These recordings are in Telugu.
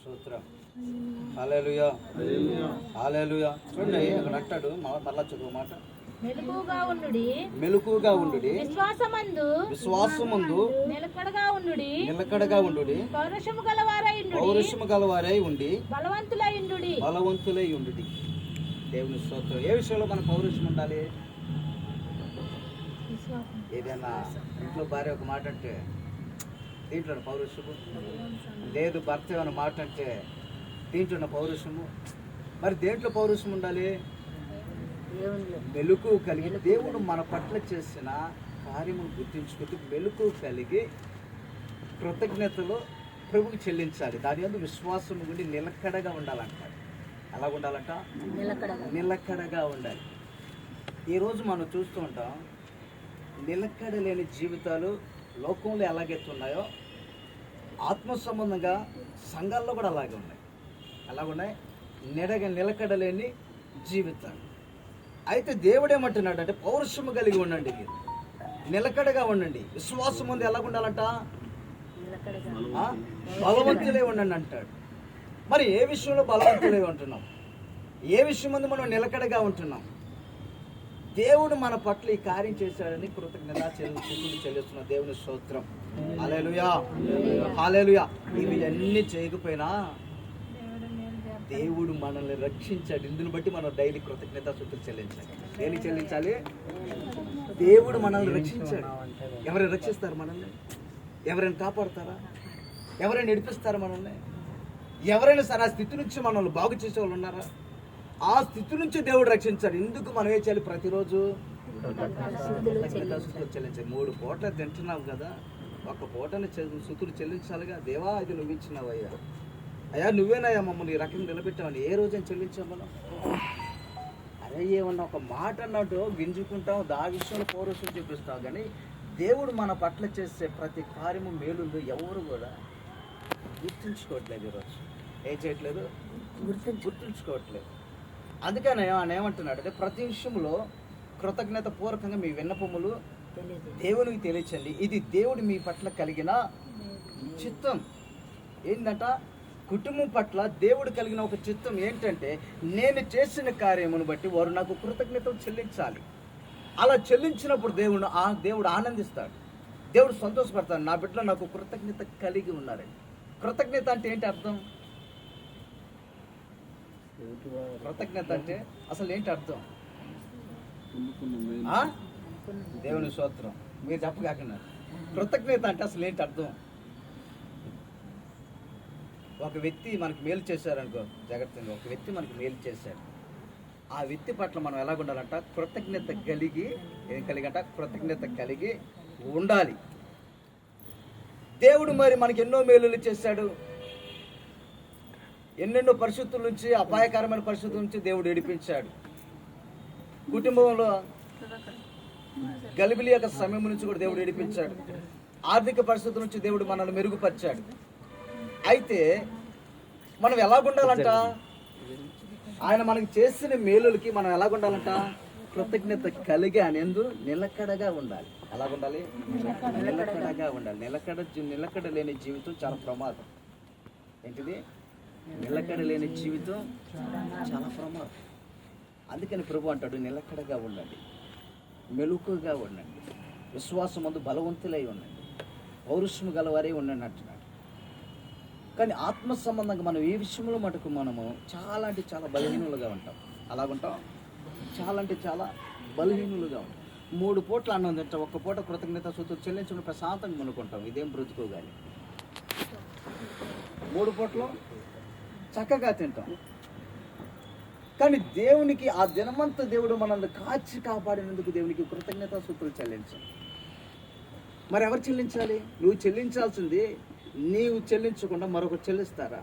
స్తోత్రం. హాలేలుయా హాలేలుయా చూడండి అక్కడ అంటాడు మ- మరలా చదువు మాట. మెలకుగా ఉండుడి. మెలకుగా విశ్వాసమందు. విశ్వాసముందు. నిలకడగా ఉండుడి. నిలకడగా ఉండు పౌరుషము గలవారై ఉండుడి. పౌరుషము గలవారై ఉండి. బలవంతులై ఉండుడి. బలవంతులై ఉండు దేవుని స్తోత్రం. ఏ విషయంలో మన పౌరుషం ఉండాలి? ఏదైనా ఇంట్లో భార్య ఒక మాట అంటే దీంట్లో పౌరుషము లేదు భర్త ఏమైనా మాట అంటే దీంట్లో ఉన్న పౌరుషము మరి దేంట్లో పౌరుషం ఉండాలి? మెలకు కలిగి దేవుడు మన పట్ల చేసిన కార్యమును గుర్తించుకుంటూ మెలకు కలిగి కృతజ్ఞతలు ప్రభుకి చెల్లించాలి. దాని మీద విశ్వాసం ఉండి నిలకడగా ఉండాలంటాడు. ఎలా ఉండాలంట? నిలకడగా. ఉండాలి. ఈరోజు మనం చూస్తూ ఉంటాం నిలకడ లేని జీవితాలు లోకంలో ఎలాగైతే ఉన్నాయో ఆత్మ సంబంధంగా సంఘాల్లో కూడా అలాగే ఉన్నాయి. ఎలాగున్నాయి నిడగ నిలకడ లేని జీవితాలు. అయితే దేవుడు ఏమంటున్నాడు అంటే పౌరుషము కలిగి ఉండండి మీరు. నిలకడగా ఉండండి. విశ్వాసం ముందు ఎలా ఉండాలంట? బలవంతులే ఉండండి అంటాడు. మరి ఏ విషయంలో బలవంతులే ఉంటున్నాం? ఏ విషయం ముందు మనం నిలకడగా ఉంటున్నాం? దేవుడు మన పట్ల ఈ కార్యం చేశాడని కృతజ్ఞత చెల్లి చెల్లిస్తున్న దేవుని స్తోత్రం. హాలేలుయా హాలేలుయా ఇవి అన్ని చేయకపోయినా దేవుడు మనల్ని రక్షించాడు. ఇందుని బట్టి మనం డైలీ కృతజ్ఞత స్థుతులు చెల్లించాలి. డైలీ చెల్లించాలి? దేవుడు మనల్ని రక్షించాడు. ఎవరైనా రక్షిస్తారు మనల్ని? ఎవరైనా కాపాడుతారా? ఎవరైనా నడిపిస్తారు మనల్ని? ఎవరైనా సరే ఆ స్థితి నుంచి మనల్ని బాగు చేసే వాళ్ళు ఉన్నారా? ఆ స్థితి నుంచి దేవుడు రక్షించాడు. ఎందుకు మనం ఏం చేయాలి ప్రతిరోజు? చెల్లించాలి. మూడు పూటలు తింటున్నావు కదా. ఒక పూటని స్థుతులు చెల్లించాలిగా. దేవా ఇది నువ్వు ఇచ్చినావు అయ్యా అయ్యా నువ్వేనయ్యా మమ్మల్ని ఈ రకంగా నిలబెట్టావని. ఏ రోజైనా చెల్లించాం మనం? అరే ఏమన్నా ఒక మాట అన్నట్టు గింజుకుంటాం దా విషయంలో పౌరుషం చూపిస్తాం కానీ దేవుడు మన పట్ల చేసే ప్రతి కార్యము మేలుందో ఎవరు కూడా గుర్తుంచుకోవట్లేదు ఈరోజు. ఏం చేయట్లేదు? గుర్తుంచుకోవట్లేదు. అందుకని ఆయన ఏమంటున్నాడు అంటే ప్రతి విషయంలో కృతజ్ఞత పూర్వకంగా మీ విన్నపములు దేవునికి తెలియచండి ఇది దేవుడు మీ పట్ల కలిగిన చిత్తం. ఏంటంట కుటుంబం పట్ల దేవుడు కలిగిన ఒక చిత్తం ఏంటంటే నేను చేసిన కార్యమును బట్టి వారు నాకు కృతజ్ఞతలు చెల్లించాలి. అలా చెల్లించినప్పుడు దేవుడు ఆ దేవుడు ఆనందిస్తాడు. దేవుడు సంతోషపడతాడు. నా బిడ్డలో నాకు కృతజ్ఞత కలిగి ఉన్నారని కృతజ్ఞత అంటే ఏంటి అర్థం? కృతజ్ఞత అంటే అసలు ఏంటి అర్థం? దేవుని స్తోత్రం. మీరు చెప్పగాకుండా. కృతజ్ఞత అంటే అసలు ఏంటి అర్థం? ఒక వ్యక్తి మనకు మేలు చేశారనుకో జాగ్రత్తగా ఒక వ్యక్తి మనకు మేలు చేశాడు. ఆ వ్యక్తి పట్ల మనం ఎలా ఉండాలంట? కృతజ్ఞత కలిగి ఏం కలిగంట? కృతజ్ఞత కలిగి ఉండాలి. దేవుడు మరి మనకి ఎన్నో మేలులు చేశాడు. ఎన్నెన్నో పరిస్థితుల నుంచి అపాయకరమైన పరిస్థితుల నుంచి దేవుడు ఏడిపించాడు. కుటుంబంలో గలిబిలి యొక్క సమయం నుంచి కూడా దేవుడు ఏడిపించాడు. ఆర్థిక పరిస్థితుల నుంచి దేవుడు మనల్ని మెరుగుపరిచాడు. అయితే మనం ఎలాగుండాలంట? ఆయన మనకి చేసిన మేలులకి మనం ఎలాగుండాలంట? కృతజ్ఞత కలిగి అనేందు నిలకడగా ఉండాలి. ఎలాగుండాలి? నిలకడగా ఉండాలి. నిలకడ నిలకడ లేని జీవితం చాలా ప్రమాదం. ఏంటిది? నిలకడ లేని జీవితం చాలా ప్రమాదం. అందుకని ప్రభు అంటాడు నిలకడగా ఉండండి. మెలుకుగా ఉండండి. విశ్వాసం ముందు బలవంతులై ఉండండి. పౌరుషము గలవారే ఉండండి అంటున్నాడు. కానీ ఆత్మ సంబంధంగా మనం ఏ విషయంలో మటుకు మనము చాలా అంటే చాలా బలహీనులుగా ఉంటాం. అలాగుంటాం చాలా అంటే చాలా బలహీనులుగా ఉంటాం. మూడు పూట్ల అన్నం తింటాం ఒక్క పూట కృతజ్ఞత సూత్రం చెల్లించడం ప్రశాంతంగా అనుకుంటాం ఇదేం బ్రతుకోగాలి మూడు పూటలో చక్కగా తింటాం. కానీ దేవునికి ఆ దినమంతా దేవుడు మనల్ని కాచి కాపాడినందుకు దేవునికి కృతజ్ఞత సూత్రాలు చెల్లించాం మరి ఎవరు చెల్లించాలి? నువ్వు చెల్లించాల్సింది నీవు చెల్లించకుండా మరొకరు చెల్లిస్తారా?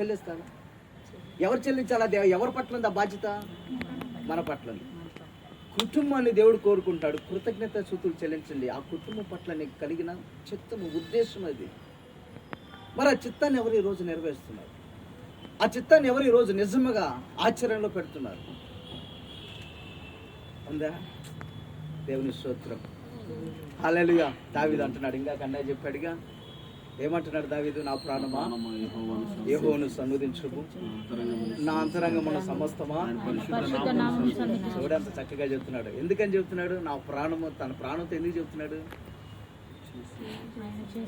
చెల్లిస్తారా? ఎవరు చెల్లించాలా? దేవ ఎవరి పట్ల ఉంది ఆ బాధ్యత? మన పట్ల ఉంది. కుటుంబాన్ని దేవుడు కోరుకుంటాడు. కృతజ్ఞత సూతులు చెల్లించండి. ఆ కుటుంబం పట్ల నీకు కలిగిన చిత్తము ఉద్దేశం అది. మరి ఆ చిత్తాన్ని ఎవరు ఈరోజు నెరవేరుస్తున్నారు? ఆ చిత్తాన్ని ఎవరు ఈరోజు నిజంగా ఆచరణలో పెడుతున్నారు? ఉందా? దేవుని స్తోత్రం. హల్లెలూయా. దావీదు అంటున్నాడు. ఇంకా కన్నా చెప్పాడుగా. ఏమంటున్నాడు దావీదు? నా ప్రాణమా? సన్నుదించుము అంతరంగమును నా అంతరంగమున సమస్తమా? పరిశుద్ధ నామం సన్నిధించుము. చూడంత చక్కగా చెప్తున్నాడు. ఎందుకని చెప్తున్నాడు? నా ప్రాణము తన ప్రాణంతో ఎందుకు చెప్తున్నాడు?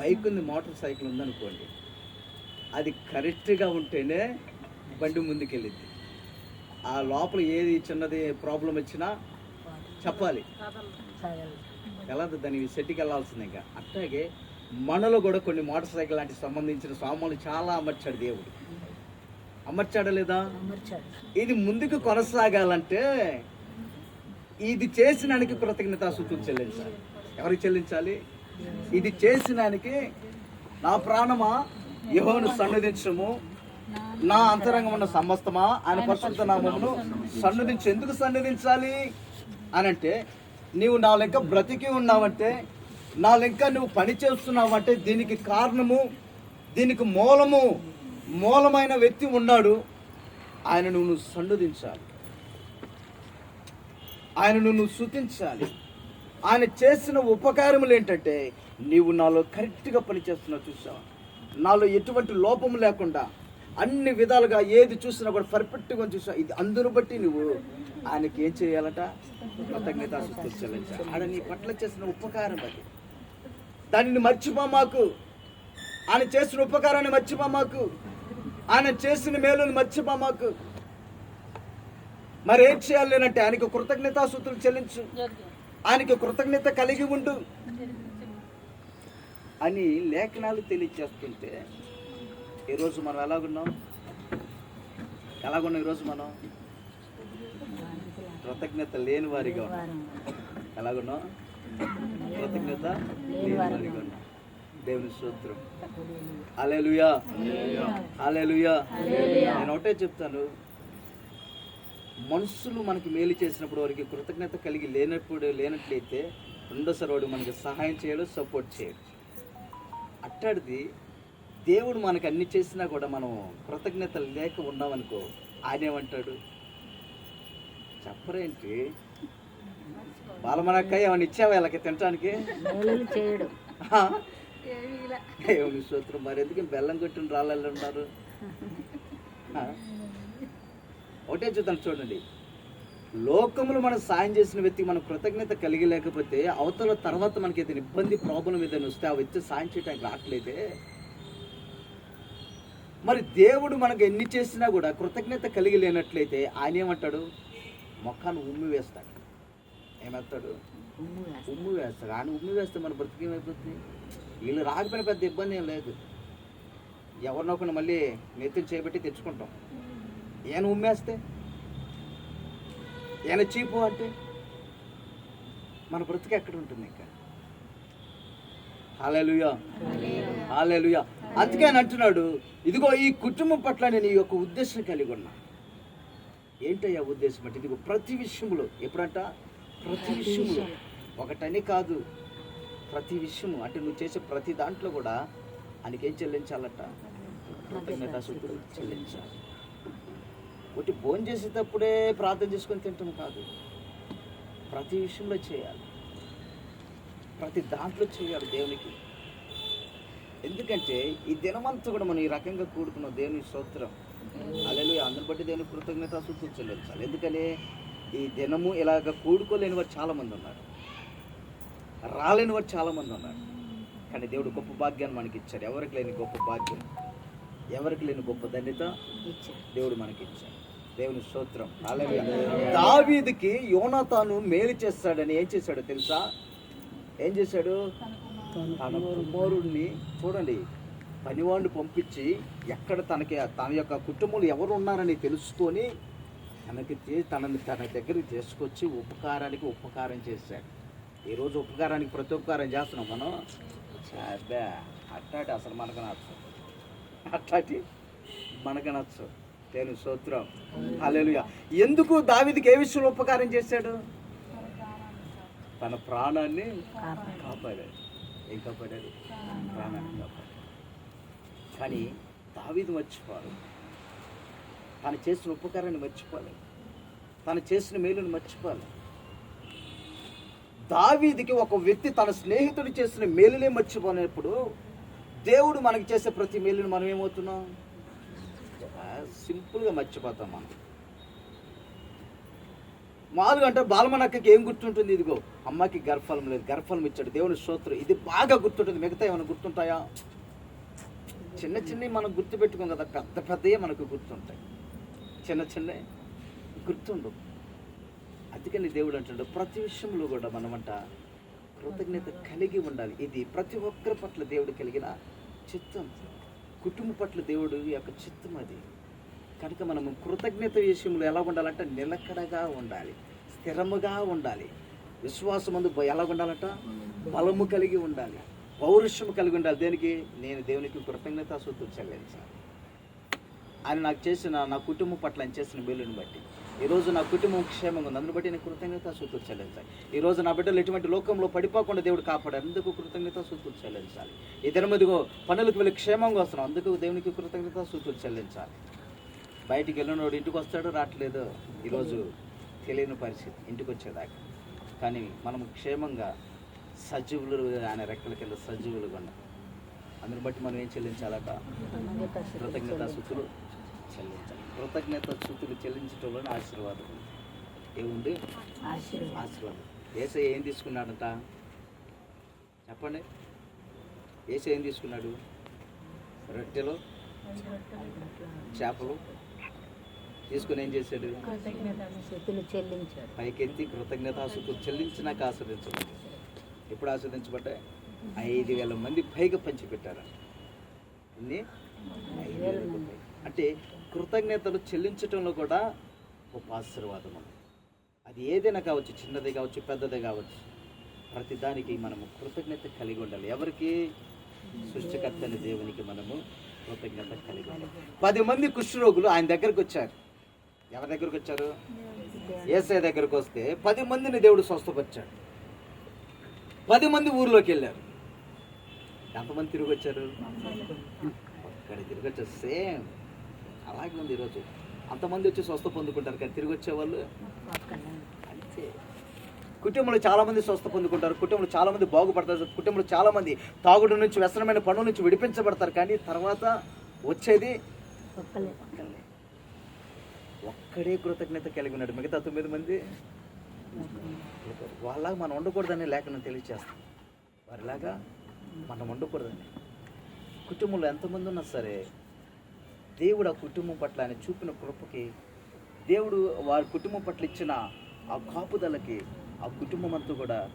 బైక్ ఉంది మోటార్ సైకిల్ ఉందనుకోండి. అది కరెక్ట్గా ఉంటేనే బండి ముందుకెళ్ళింది ఆ లోపల ఏది చిన్నది ప్రాబ్లం వచ్చినా చెప్పాలి. ఎలా దానికి సెట్టికి వెళ్ళాల్సింది ఇంకా. అట్లాగే మనలో కూడా కొన్ని మోటార్ సైకిల్ లాంటి సంబంధించిన సామాన్లు చాలా అమర్చాడు దేవుడు. అమర్చాడా లేదా? ఇది ముందుకు కొనసాగాలంటే ఇది చేసినానికి కృతజ్ఞతాసుతులు చెల్లించాలి. ఎవరికి చెల్లించాలి? ఇది చేసినానికి నా ప్రాణమా? యహోను సన్నిధించము నా అంతరంగం ఉన్న సమస్తమా? ఆయన పరిశుద్ధ నామమును సన్నిధించు ఎందుకు సన్నిధించాలి అని అంటే నీవు నా లెక్క బ్రతికి ఉన్నావంటే నా లెక్క నువ్వు పని చేస్తున్నావంటే దీనికి కారణము దీనికి మూలము మూలమైన వ్యక్తి ఉన్నాడు. ఆయనను నువ్వు సన్నిధించాలి ఆయన నువ్వు శుతించాలి. ఆయన చేసిన ఉపకారములు ఏంటంటే నీవు నాలో కరెక్ట్గా పనిచేస్తున్నావు చూసావా? నాలో ఎటువంటి లోపం లేకుండా అన్ని విధాలుగా ఏది చూసినా కూడా పర్ఫెక్ట్గా చూసా ఇది అందరూ బట్టి నువ్వు ఆయనకి ఏం చేయాలట? కృతజ్ఞత చెల్లించాలి. ఆయన నీ పట్ల చేసిన ఉపకారం అది. దానిని మర్చిపో మాకు. ఆయన చేసిన ఉపకారాన్ని మర్చిపో మాకు. ఆయన చేసిన మేలుని మర్చిపో మాకు. మరి ఏం చేయాలి అంటే ఆయనకు కృతజ్ఞతాసూత్రులు చెల్లించు. ఆయనకి కృతజ్ఞత కలిగి ఉండు. అని లేఖనాలు తెలియచేస్తుంటే ఈరోజు మనం ఎలాగున్నాం? ఎలాగున్నాం ఈరోజు మనం? కృతజ్ఞత లేని వారిగా ఉన్నాం. ఎలాగున్నాం? కృతజ్ఞత లేని వారిగా ఉన్నాం. దేవుని సూత్రం అలెలుయా అలెలుయా నేను ఒకటే చెప్తాను. మనుషులు మనకి మేలు చేసినప్పుడు వారికి కృతజ్ఞత కలిగి లేనప్పుడు లేనట్లయితే రెండోసారి వాడు మనకి సహాయం చేయడు సపోర్ట్ చేయడు అట్టాడిది దేవుడు మనకి అన్ని చేసినా కూడా మనం కృతజ్ఞత లేక ఉన్నామనుకో ఆయన ఏమంటాడు? చెప్పరేంటి బాలమనక్క ఏమన్నా ఇచ్చావా వీళ్ళకి తినటానికి? చేయడు? దేవుని స్తోత్రం మరి ఎందుకు బెల్లం కొట్టిన రాళ్ళు ఉన్నారు? ఒకటే చూద్దాం చూడండి. లోకములు మనం సాయం చేసిన వ్యక్తికి మనం కృతజ్ఞత కలిగి లేకపోతే అవతల తర్వాత మనకి ఏదైనా ఇబ్బంది ప్రాబ్లం ఏదైనా వస్తే ఆ వ్యక్తి సాయం చేయడానికి రావట్లేదే. మరి దేవుడు మనకు ఎన్ని చేసినా కూడా కృతజ్ఞత కలిగి లేనట్లయితే ఆయన ఏమంటాడు? మొఖాన్ని ఉమ్మి వేస్తాడు. ఏమంటాడు ఉమ్ము వేస్తాడు. ఆయన ఉమ్మి వేస్తే మన బ్రతికేమైపోతుంది వీళ్ళు రాకపోయిన పెద్ద ఇబ్బంది ఏం లేదు. ఎవరినొకరిని మళ్ళీ నెత్తిని చేపట్టి తెచ్చుకుంటాం. ఈయన ఉమ్మేస్తే ఈయన చీపు అంటే మన బ్రతికి ఎక్కడ ఉంటుంది ఇంకా హాలేలుయా హాలేలుయా అందుకే ఆయన అంటున్నాడు ఇదిగో ఈ కుటుంబం పట్ల నేను ఈ యొక్క ఉద్దేశం కలిగి ఉన్నా ఏంటయ్యా ఉద్దేశం అంటే ఇదిగో ప్రతి విషయంలో ఎప్పుడంట ప్రతి విషయంలో ఒకటని కాదు ప్రతి విషయము అంటే నువ్వు చేసే ప్రతి దాంట్లో కూడా ఆయనకి ఏం చెల్లించాలట కృతజ్ఞతాశుద్ధులు చెల్లించాలి ఒకటి భోజనం చేసేటప్పుడే ప్రార్థన చేసుకొని తింటాం కాదు. ప్రతి విషయంలో చేయాలి. ప్రతి దాంట్లో చేయాలి దేవునికి. ఎందుకంటే ఈ దినమంతా కూడా మనం ఈ రకంగా కూడుకున్న దేవుని స్తోత్రం. అలెలు అందరి బట్టి దేవుని కృతజ్ఞత శుద్ధి చెల్లించాలి. ఎందుకని? ఈ దినము ఇలాగ కూడుకోలేని వారు చాలా మంది ఉన్నారు. రాలేని వారు చాలా మంది ఉన్నారు. కానీ దేవుడు గొప్ప భాగ్యాన్ని మనకి ఇచ్చాడు ఎవరికి లేని గొప్ప భాగ్యం? ఎవరికి లేని గొప్ప ధన్యత? దేవుడు మనకి ఇచ్చాడు దేవుని స్తోత్రం. దావీదుకి యోనాతాను మేలు చేస్తాడని ఏం చేశాడో తెలుసా? ఏం చేశాడు? తన కుమారుడిని చూడండి పనివాడిని పంపించి ఎక్కడ తనకి తన యొక్క కుటుంబంలో ఎవరు ఉన్నారని తెలుసుకొని తనకి తనని తన దగ్గరికి తీసుకొచ్చి ఉపకారానికి ఉపకారం చేశాడు. ఈరోజు ఉపకారానికి ప్రతి ఉపకారం చేస్తున్నాం మనం. అబ్బా అట్టాటి అసలు మనకు నచ్చు అట్టాటి మనకు నచ్చు తేను స్తోత్రం. అలెలుగా ఎందుకు దావిదికి ఏ విషయంలో ఉపకారం చేశాడు? తన ప్రాణాన్ని కాపాడాడు. ఏం కాపాడాడు? ప్రాణాన్ని కాపాడాడు. కానీ దావిది మర్చిపోరు తను చేసిన ఉపకారాన్ని మర్చిపోలేదు తను చేసిన మేలుని మర్చిపోలేదు దావీదికి ఒక వ్యక్తి తన స్నేహితుడు చేసిన మేలునే మర్చిపోయినప్పుడు దేవుడు మనకి చేసే ప్రతి మేలుని మనం ఏమవుతున్నాం సింపుల్గా మర్చిపోతాం మనం. మామూలుగా అంటే బాలమనక్కకి ఏం గుర్తుంటుంది? ఇదిగో అమ్మకి గర్భఫలం లేదు గర్భఫలం ఇచ్చాడు. దేవుని స్తోత్రం. ఇది బాగా గుర్తుంటుంది. మిగతా ఏమైనా గుర్తుంటాయా? చిన్న చిన్నవి మనం గుర్తుపెట్టుకోం కదా పెద్ద పెద్దయే మనకు గుర్తుంటాయి. చిన్న చిన్న గుర్తుండవు. అందుకని దేవుడు అంటాడు ప్రతి విషయంలో కూడా మనమంట కృతజ్ఞత కలిగి ఉండాలి. ఇది ప్రతి ఒక్కరి పట్ల దేవుడు కలిగిన చిత్తం. కుటుంబం పట్ల దేవుడు యొక్క చిత్తం అది. కనుక మనము కృతజ్ఞత విషయంలో ఎలా ఉండాలంటే నిలకడగా ఉండాలి. స్థిరముగా ఉండాలి. విశ్వాసం అందు ఎలా ఉండాలట? బలము కలిగి ఉండాలి. పౌరుషము కలిగి ఉండాలి. దేనికి? నేను దేవునికి కృతజ్ఞత సొత్తు చెల్లించాలి. ఆయన నాకు చేసిన నా కుటుంబం పట్ల ఆయన చేసిన మేలుని బట్టి. ఈరోజు నా కుటుంబం క్షేమంగా ఉంది. అందుని బట్టి నేను కృతజ్ఞత సూతులు చెల్లించాలి. ఈరోజు నా బిడ్డలు ఎటువంటి లోకంలో పడిపోకుండా దేవుడు కాపాడారు. అందుకు కృతజ్ఞత సూతులు చెల్లించాలి. ఈ మీదుగో పనులకు వెళ్ళి క్షేమంగా వస్తున్నాం. అందుకు దేవునికి కృతజ్ఞత సూతులు చెల్లించాలి. బయటికి వెళ్ళినోడు ఇంటికి వస్తాడు రావట్లేదు ఈరోజు తెలియని పరిస్థితి ఇంటికి వచ్చేదాకా కానీ మనం క్షేమంగా సజీవులు ఆయన రెక్కలకి వెళ్ళి సజీవులుగా ఉన్నాం అందుని బట్టి మనం ఏం చెల్లించాలట కృతజ్ఞత స్థుతులు చెల్లించాలి. కృతజ్ఞత స్థుతులు చెల్లించడంలోనే ఆశీర్వాదం. ఉంది. ఏముంది? ఆశీర్వాదం. ఏసై ఏం తీసుకున్నాడంట? చెప్పండి. ఏసై ఏం తీసుకున్నాడు? రొట్టెలు. చేపలు? తీసుకుని ఏం చేశాడు? పైకెత్తి కృతజ్ఞతాసుతులు చెల్లించినాక ఆస్వాదించబడి ఎప్పుడు ఆస్వాదించబడ్డాయి? ఐదు వేల మంది పైగా పంచిపెట్టారు. ఎన్ని? ఐదు వేల మంది. అంటే కృతజ్ఞతలు చెల్లించటంలో కూడా ఒక ఆశీర్వాదం ఉంది. అది ఏదైనా కావచ్చు చిన్నది కావచ్చు పెద్దది కావచ్చు. ప్రతి దానికి మనము కృతజ్ఞత కలిగి ఉండాలి. ఎవరికి? సృష్టికర్త అనే దేవునికి మనము కృతజ్ఞత కలిగి ఉండాలి. పది మంది కుష్ఠరోగులు ఆయన దగ్గరకు వచ్చారు. ఎవరి దగ్గరకు వచ్చారు? ఏసఐ దగ్గరకు వస్తే పది మందిని దేవుడు స్వస్థపరిచాడు. పది మంది ఊర్లోకి వెళ్ళారు. ఎంతమంది తిరిగి వచ్చారు? ఒక్కడ తిరిగి వచ్చారు. సేమ్. అలాగే ఉంది ఈరోజు. అంతమంది వచ్చి స్వస్థ పొందుకుంటారు కానీ తిరిగి వచ్చేవాళ్ళు? అంతే. కుటుంబంలో చాలా మంది స్వస్థ పొందుకుంటారు. కుటుంబంలో చాలా మంది బాగుపడతారు. కుటుంబంలో చాలా మంది తాగుడు నుంచి వ్యసనమైన పనుల నుంచి విడిపించబడతారు. కానీ తర్వాత వచ్చేది. ఒక్కడే కృతజ్ఞత కలిగి ఉన్నాడు. మిగతా తొమ్మిది మంది వాళ్ళలాగా మనం ఉండకూడదని లేఖనం తెలియచేస్తాం. వారిలాగా మనం ఉండకూడదని. కుటుంబంలో ఎంతమంది ఉన్నా సరే దేవుడు ఆ కుటుంబం పట్ల ఆయన చూపిన కృపకి దేవుడు వారి కుటుంబం పట్ల ఇచ్చిన ఆ కాపుదలకి ఆ కుటుంబం అంతా కూడా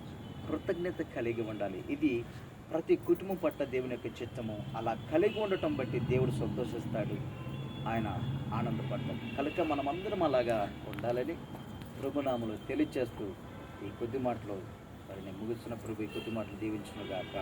కృతజ్ఞత కలిగి ఉండాలి. ఇది ప్రతి కుటుంబం పట్ల దేవుని యొక్క చిత్తము. అలా కలిగి ఉండటం బట్టి దేవుడు సంతోషిస్తాడు. ఆయన ఆనందపడతాడు కనుక మనమందరం అలాగా ఉండాలని ప్రభునాములు తెలియచేస్తూ ఈ కొద్ది మాటలు మరి నేను ముగిస్తున్న ప్రభు ఈ కొద్ది మాటలు దీవించునుగాక.